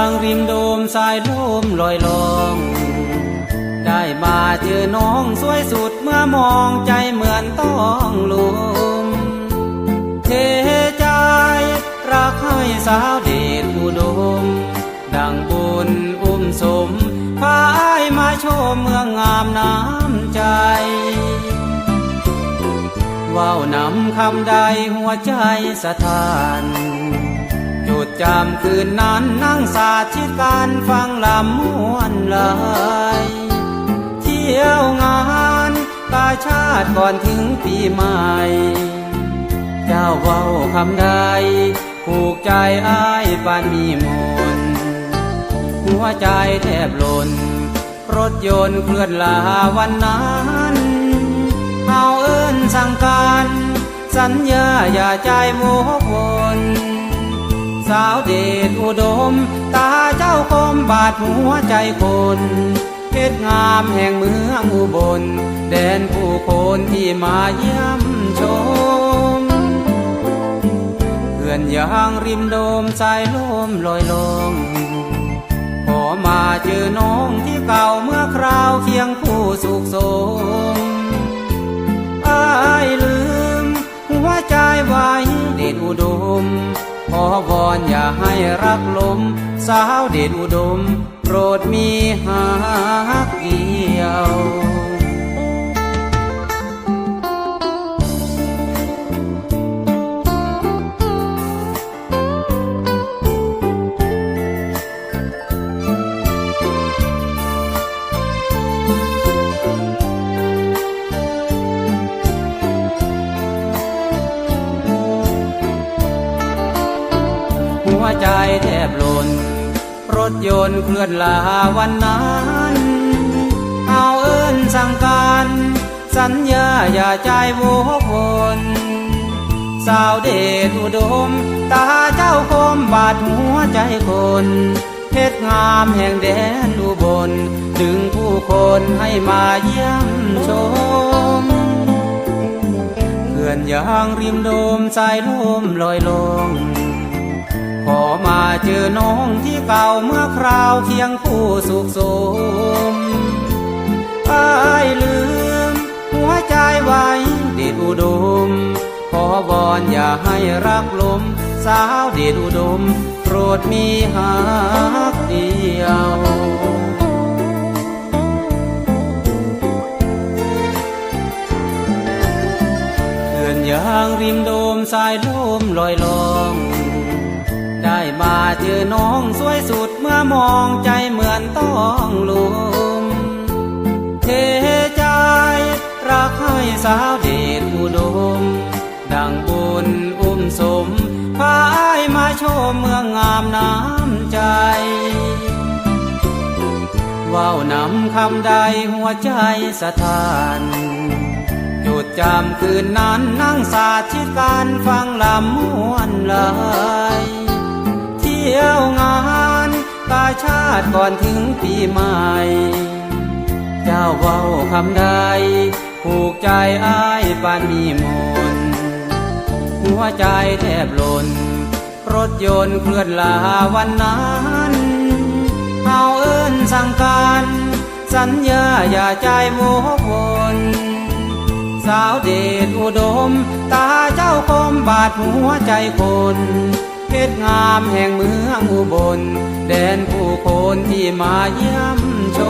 างริมโดมสายลมลอยลอง ได้มาเจอน้องสวยสุดเมื่อมองใจเหมือนต้องลุมเทใจ รักให้สาวเดชอุดม ดังบุญอุ้มสมพายมาโชมเมืองงามน้ำใจว่าวนำคำใดหัวใจสะท้าน จดจำคืนนั้นนั่งสาธิตการฟังลำม้วนลายเที่ยวงานกาชาติก่อนถึงปีใหม่ เจ้าเว้าคำใดผูกใจอ้ายปานมีมนหัวใจแทบหล่นรถยนต์เคลื่อนลาวันนั้นเอาเอิ้นสั่งการ สัญญาอย่าใจโมกวน สาวเดชอุดม ตาเจ้าคมบาดหัวใจคนเพชรงามแห่งเมืองอุบล แดนผู้คนที่มาเยี่ยมชมเพื่อนยางริมโดมสายลมลอยลงขอมาเจอน้องที่เก่าเมื่อคราวเคียงผู้สุขสม อวอนอย่าให้รักลม สาวเดชอุดม โปรดมีหักเดียว วใจแทบหล่นรถยนต์เคลื่อนลาวันนั้นเอาเอิ้นสั่งการ สัญญาอย่าใจโวกวนสาวเดชอุดม ตาเจ้าคมบาดหัวใจคนเพชรงามแห่งแดนอุบลดึงผู้คนให้มาเยี่ยมชมเพื่อนยางริมโดมสายลมลอยลง ขอมาเจอน้องที่เก่าเมื่อคราวเคียงคู่สุขสมอ้ายลืม หัวใจไว้เดชอุดม ขอวอนอย่าให้รักลม สาวเดชอุดม โปรดมีหักเดียวเขื่อนยางริมโดมสายลมลอยลอง ได้มาเจอน้องสวยสุดเมื่อมองใจเหมือนต้องลุม เทใจ รักให้สาวเดชอุดม ดังบุญอุ้มสมพายมาโชมเมืองงามน้ำใจว่าวนำคำใดหัวใจสะท้านจดจำคืนนั้นนั่งสาธิตการฟังลำม้วนลาย ที่ยวงานกาชาติก่อนถึงปีใหม่ เจ้าเว้าคำใด ผูกใจอ้ายปานมีมน หัวใจแทบหล่น รถยนต์เคลื่อนลาวันนั้นเอาเอิ้นสั่งการ สัญญาอย่าใจโมกวนสาวเดชอุดม ตาเจ้าคมบาดหัวใจคน เพชรงามแห่งเมืองอุบล แดนผู้คนที่มาเยี่ยมช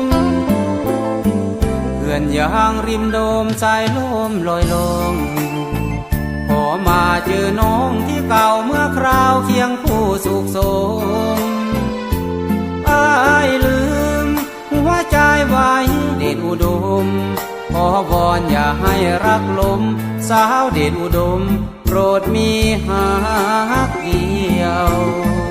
มเพื่อนยางริมโดมสายลมลอยลงขอมาเจอน้องที่เก่าเมื่อคราวเคียงผู้สุขสมอ้ายลืมหัวใจไว้เดชอุดม ขอวอนอย่าให้รักลม สาวเดชอุดม โปรดมีหากเดียว